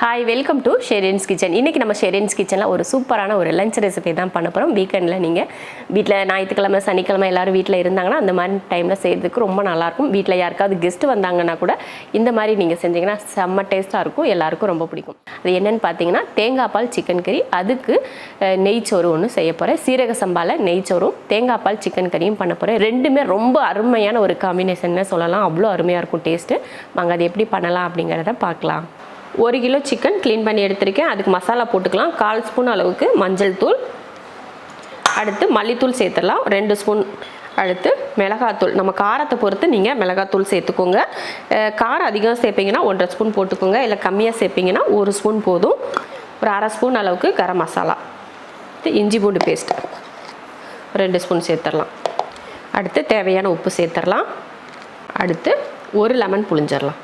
Hi welcome to Sherin's kitchen இன்றைக்கி நம்ம ஷெரின்ஸ் கிச்சனில் ஒரு சூப்பரான ஒரு லஞ்ச் ரெசிபி தான் பண்ண போகிறோம் வீக்கெண்டில் நீங்கள் வீட்டில் ஞாயிற்றுக்கிழமை சனிக்கிழமை எல்லாரும் வீட்டில் இருந்தாங்கன்னா அந்த மாதிரி டைமில் செய்கிறதுக்கு ரொம்ப நல்லாயிருக்கும். வீட்டில் யாருக்காவது கெஸ்ட்டு வந்தாங்கன்னா கூட இந்த மாதிரி நீங்கள் செஞ்சீங்கன்னா செம்ம டேஸ்ட்டாக இருக்கும். எல்லாருக்கும் ரொம்ப பிடிக்கும். அது என்னென்னு பார்த்தீங்கன்னா தேங்காய் பால் சிக்கன் கறி அதுக்கு நெய்ச்சோறு ஒன்று செய்ய போகிறேன் சீரக சம்பாவில் நெய்ச்சோறும் தேங்காய் பால் சிக்கன் கறியும் பண்ண போகிறேன் ரெண்டுமே ரொம்ப அருமையான ஒரு காம்பினேஷன்னு சொல்லலாம். அவ்வளோ அருமையாக இருக்கும் டேஸ்ட்டு வாங்க அது எப்படி பண்ணலாம் அப்படிங்கிறத பார்க்கலாம் ஒரு கிலோ சிக்கன் க்ளீன் பண்ணி எடுத்திருக்கேன். அதுக்கு மசாலா போட்டுக்கலாம். கால் ஸ்பூன் அளவுக்கு மஞ்சள் தூள். அடுத்து மல்லித்தூள் சேர்த்துடலாம். ரெண்டு ஸ்பூன் அடுத்து மிளகாத்தூள். நம்ம காரத்தை பொறுத்து நீங்கள் மிளகாத்தூள் சேர்த்துக்கோங்க. காரம் அதிகம் சேர்ப்பீங்கன்னா ஒன்றரை ஸ்பூன் போட்டுக்கோங்க. இல்லை கம்மியாக சேர்ப்பீங்கன்னா ஒரு ஸ்பூன் போதும். ஒரு அரை ஸ்பூன் அளவுக்கு கரம் மசாலா. அடுத்து இஞ்சி பூண்டு பேஸ்ட் ரெண்டு ஸ்பூன் சேர்த்துடலாம். அடுத்து தேவையான உப்பு சேர்த்துடலாம். அடுத்து ஒரு லெமன் புளிஞ்சிடலாம்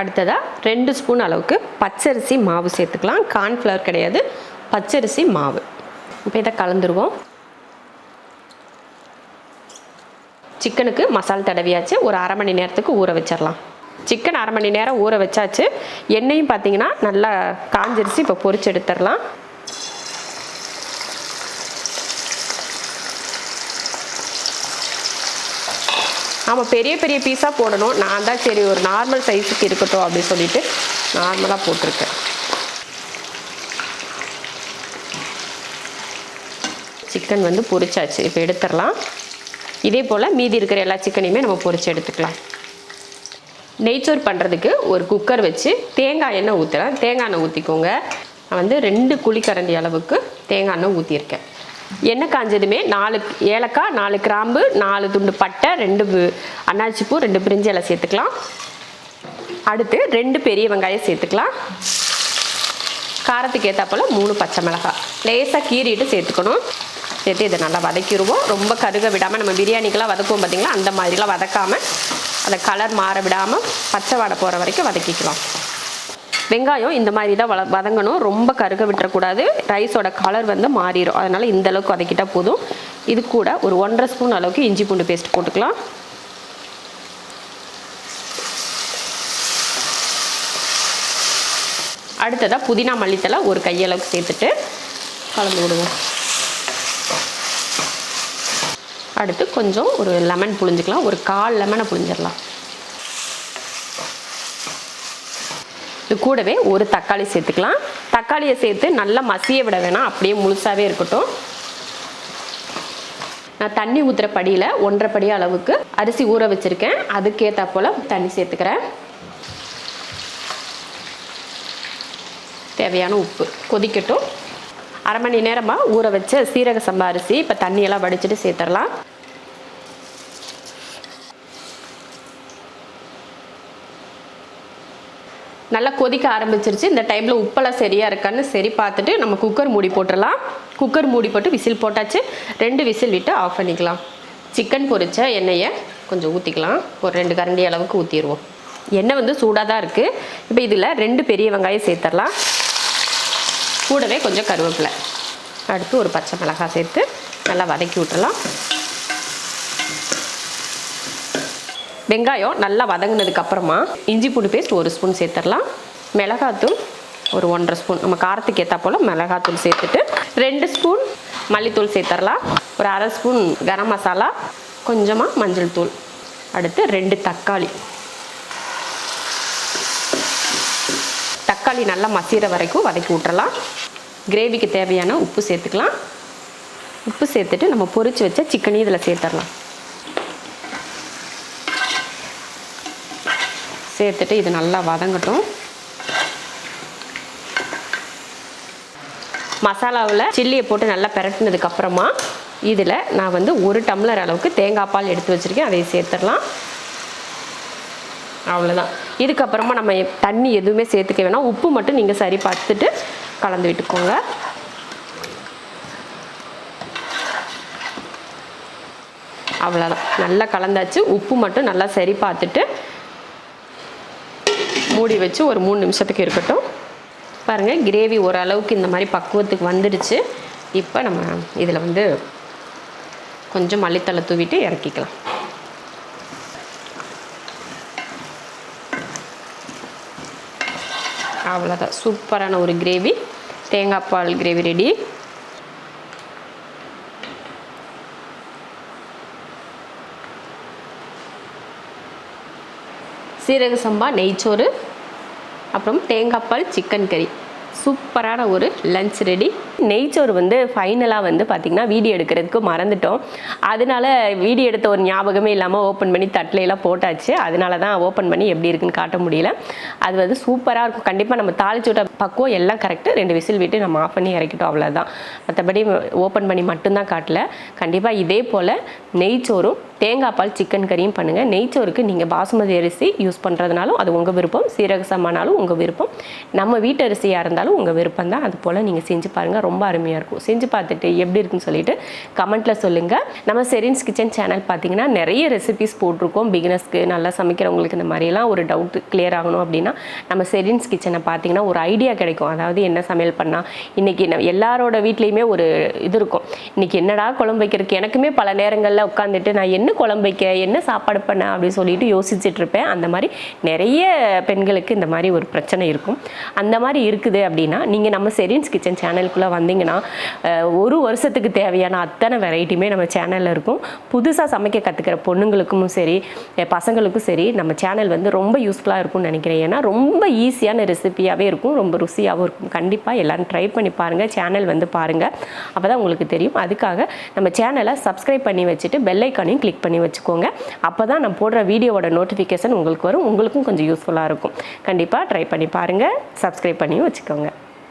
அடுத்ததாக ரெண்டு ஸ்பூன் அளவுக்கு பச்சரிசி மாவு சேர்த்துக்கலாம். கார்ன்ஃப்ளவர் கிடையாது. பச்சரிசி மாவு. இப்போ இதை கலந்துருவோம். சிக்கனுக்கு மசால் தடவியாச்சு. ஒரு அரை மணி நேரத்துக்கு ஊற வச்சிடலாம் சிக்கன் அரை மணி நேரம் ஊற வச்சாச்சு. எண்ணெயும் பார்த்தீங்கன்னா நல்லா காஞ்சிருச்சு இப்போ பொரிச்சு எடுத்துடலாம் ஆமாம் பெரிய பெரிய பீஸாக போடணும். நான் தான் சரி ஒரு நார்மல் சைஸுக்கு இருக்கட்டும் அப்படின்னு சொல்லிட்டு நார்மலாக போட்டிருக்கேன். சிக்கன் வந்து பொரிச்சாச்சு. இப்போ எடுத்துடலாம். இதே போல் மீதி இருக்கிற எல்லா சிக்கனையுமே நம்ம பொரிச்சு எடுத்துக்கலாம். நெய்ச்சோறு பண்ணுறதுக்கு ஒரு குக்கர் வச்சு தேங்காய் எண்ணெய் ஊற்றுறேன் தேங்காய் எண்ணெய் ஊற்றிக்கோங்க நான் வந்து ரெண்டு குழிக்கரண்டி அளவுக்கு தேங்காய் எண்ணெய் ஊற்றிருக்கேன் எண்ணெய் காஞ்சதுமே நாலு ஏலக்காய் நாலு கிராம்பு நாலு துண்டு பட்டை ரெண்டு அன்னாச்சிப்பூ ரெண்டு பிரிஞ்சி இலை சேர்த்துக்கலாம். அடுத்து ரெண்டு பெரிய வெங்காயம் சேர்த்துக்கலாம். காரத்துக்கு ஏற்றாப்போல் மூணு பச்சை மிளகாய். லேசாக கீறிட்டு சேர்த்துக்கணும். சேர்த்து இதை நல்லா வதக்கிடுவோம் ரொம்ப கருக விடாமல் நம்ம பிரியாணிக்கெல்லாம் வதக்குவோம் பார்த்தீங்களா அந்த மாதிரிலாம் வதக்காமல் அதை கலர் மாற விடாமல் பச்சை வாடை போகிற வரைக்கும் வதக்கிக்கலாம். வெங்காயம் இந்த மாதிரி தான் வள வதங்கணும். ரொம்ப கருக விட்டுறக்கூடாது. ரைஸோட கலர் வந்து மாறிடும் அதனால் இந்த அளவுக்கு வதக்கிட்டால் போதும். இது கூட ஒரு ஒன்றரை ஸ்பூன் அளவுக்கு இஞ்சி பூண்டு பேஸ்ட் போட்டுக்கலாம். அடுத்ததாக புதினா மல்லித்தலை ஒரு கையளவுக்கு சேர்த்துட்டு கலந்து விடுவோம். அடுத்து கொஞ்சம் ஒரு லெமன் புழிஞ்சிக்கலாம். ஒரு கால் லெமனை புழிஞ்சிடலாம். இது கூடவே ஒரு தக்காளி சேர்த்துக்கலாம். தக்காளியை சேர்த்து நல்லா மசிய விட வேணாம். அப்படியே முழுசாகவே இருக்கட்டும். நான் தண்ணி ஊற்றுற படியில் ஒன்றரை படி அளவுக்கு அரிசி ஊற வச்சுருக்கேன். அதுக்கேற்ற போல் தண்ணி சேர்த்துக்கிறேன். தேவையான உப்பு கொதிக்கட்டும். அரை மணி நேரமாக ஊற வச்ச சீரக சம்பா அரிசி இப்போ தண்ணியெல்லாம் வடிச்சிட்டு சேர்த்துடலாம். நல்லா கொதிக்க ஆரம்பிச்சிருச்சு. இந்த டைமில் உப்பெல்லாம் சரியாக இருக்கான்னு சரி பார்த்துட்டு நம்ம குக்கர் மூடி போட்டுடலாம் குக்கர் மூடி போட்டு விசில் போட்டாச்சு. ரெண்டு விசில் விட்டு ஆஃப் பண்ணிக்கலாம். சிக்கன் பொரிச்ச எண்ணெயை கொஞ்சம் ஊற்றிக்கலாம் ஒரு ரெண்டு கரண்டி அளவுக்கு ஊற்றிடுவோம் எண்ணெய் வந்து சூடாக தான் இருக்குது இப்போ இதில் ரெண்டு பெரிய வெங்காயம் சேர்த்துடலாம் கூடவே கொஞ்சம் கருவேப்பிலை. அடுத்து ஒரு பச்சை மிளகாய் சேர்த்து நல்லா வதக்கி விட்டுறலாம். வெங்காயம் நல்லா வதங்கினதுக்கு அப்புறமா இஞ்சி பூண்டு பேஸ்ட் ஒரு ஸ்பூன் சேர்த்துடலாம். மிளகாத்தூள் ஒரு ஒன்றரை ஸ்பூன் நம்ம காரத்துக்கு ஏற்றா போல் மிளகாத்தூள் சேர்த்துட்டு ரெண்டு ஸ்பூன் மல்லித்தூள் சேர்த்துடலாம். ஒரு அரை ஸ்பூன் கரம் மசாலா கொஞ்சமாக மஞ்சள் தூள். அடுத்து ரெண்டு தக்காளி. தக்காளி நல்லா மசிகிற வரைக்கும் வதக்கி விட்டுறலாம். கிரேவிக்கு தேவையான உப்பு சேர்த்துக்கலாம். உப்பு சேர்த்துட்டு நம்ம பொரிச்சு வச்ச சிக்கனையும் இதில் சேர்த்துடலாம். சேர்த்துட்டு இது நல்லா வதங்கட்டும். மசாலாவில் சில்லியை போட்டு நல்லா பிரட்டினதுக்கு அப்புறமா இதில் நான் வந்து ஒரு டம்ளர் அளவுக்கு தேங்காய் பால் எடுத்து வச்சுருக்கேன். அதை சேர்த்துடலாம். அவ்வளோதான் இதுக்கப்புறமா நம்ம எப்- தண்ணி எதுவுமே சேர்த்துக்க வேணாம். உப்பு மட்டும் நீங்கள் சரி பார்த்துட்டு கலந்து விட்டுக்கோங்க. அவ்வளோதான் நல்லா கலந்தாச்சு. உப்பு மட்டும் நல்லா சரி பார்த்துட்டு மூடி வச்சு ஒரு மூணு நிமிஷத்துக்கு இருக்கட்டும். பாருங்கள் கிரேவி ஓரளவுக்கு இந்த மாதிரி பக்குவத்துக்கு வந்துடுச்சு இப்போ நம்ம இதில் வந்து கொஞ்சம் மல்லித்தலை தூவிட்டு இறக்கிக்கலாம். அவ்வளோதான் சூப்பரான ஒரு கிரேவி. தேங்காய் பால் கிரேவி ரெடி. சீரக சம்பா நெய்ச்சோறு அப்புறம் தேங்காய் பால் சிக்கன் கறி சூப்பரான ஒரு லஞ்ச் ரெடி நெய்ச்சோறு வந்து ஃபைனலாக வந்து பார்த்திங்கன்னா வீடியோ எடுக்கிறதுக்கு மறந்துட்டோம். அதனால வீடியோ எடுத்த ஒரு ஞாபகமே இல்லாமல் ஓப்பன் பண்ணி தட்டிலையெல்லாம் எல்லாம் போட்டாச்சு. அதனால தான் ஓப்பன் பண்ணி எப்படி இருக்குன்னு காட்ட முடியல. அது வந்து சூப்பராக இருக்கும். கண்டிப்பாக நம்ம தாளிச்சு விட்ட பக்குவம் எல்லாம் கரெக்டு ரெண்டு விசில் விட்டு நம்ம ஆஃப் பண்ணி இறக்கிட்டோம் அவ்வளோதான் மற்றபடி ஓப்பன் பண்ணி மட்டும்தான் காட்டல. கண்டிப்பாக இதே போல் நெய்ச்சோறும் தேங்காய் பால் சிக்கன் கறியும் பண்ணுங்கள் நெய்ச்சோருக்கு நீங்கள் பாசுமதி அரிசி யூஸ் பண்ணுறதுனாலும் அது உங்கள் விருப்பம். சீரக சம்மானாலும் உங்கள் விருப்பம். நம்ம வீட்டு அரிசியாக இருந்தாலும் உங்கள் விருப்பம் தான் அது போல் நீங்கள் செஞ்சு பாருங்கள் ரொம்ப அருமையாக இருக்கும். செஞ்சு பார்த்துட்டு எப்படி இருக்குன்னு சொல்லிட்டு கமெண்ட்டில் சொல்லுங்கள் நம்ம செரின்ஸ் கிச்சன் சேனல் பார்த்தீங்கன்னா நிறைய ரெசிபிஸ் போட்டிருக்கோம். பிகினஸ்க்கு நல்லா சமைக்கிறவங்களுக்கு இந்த மாதிரிலாம் ஒரு டவுட் கிளியர் ஆகணும் அப்படின்னா நம்ம செரின்ஸ் கிச்சனை பார்த்தீங்கன்னா ஒரு ஐடியா கிடைக்கும். அதாவது என்ன சமையல் பண்ணால் இன்றைக்கி எல்லாரோட வீட்லேயுமே ஒரு இது இருக்கும். இன்றைக்கி என்னடா குழம்பு வைக்கிறதுக்கு? எனக்குமே பல நேரங்களில் உட்காந்துட்டு நான் என்ன குழம்பு வைக்க என்ன சாப்பாடு பண்ண அப்படின்னு சொல்லிட்டு யோசிச்சுட்டு இருப்பேன். அந்த மாதிரி நிறைய பெண்களுக்கு இந்த மாதிரி ஒரு பிரச்சனை இருக்கும். அந்த மாதிரி இருக்குது அப்படின்னா நீங்கள் நம்ம செரின்ஸ் கிச்சன் சேனலுக்குள்ளே வந்தீங்கன்னா ஒரு வருஷத்துக்கு தேவையான அத்தனை வெரைட்டியுமே நம்ம சேனலில் இருக்கும். புதுசாக சமைக்க கற்றுக்கிற பொண்ணுங்களுக்கும் சரி பசங்களுக்கும் சரி நம்ம சேனல் வந்து ரொம்ப யூஸ்ஃபுல்லாக இருக்கும்னு நினைக்கிறேன். ஏன்னா ரொம்ப ஈஸியான ரெசிபியாகவே இருக்கும் ரொம்ப ருசியாகவும் இருக்கும். கண்டிப்பாக எல்லோரும் ட்ரை பண்ணி பாருங்கள் சேனல் வந்து பாருங்கள் அப்போ தான் உங்களுக்கு தெரியும். அதுக்காக நம்ம சேனலை சப்ஸ்கிரைப் பண்ணி வச்சுட்டு பெல்லைக்கானையும் கிளிக் கிளிக் பண்ணி வச்சுக்கோங்க. அப்போ தான் நான் போடுற வீடியோவோட நோட்டிஃபிகேஷன் உங்களுக்கு வரும். உங்களுக்கும் கொஞ்சம் யூஸ்ஃபுல்லாக இருக்கும். கண்டிப்பாக ட்ரை பண்ணி பாருங்கள் சப்ஸ்கிரைப் பண்ணி வச்சுக்கோங்க.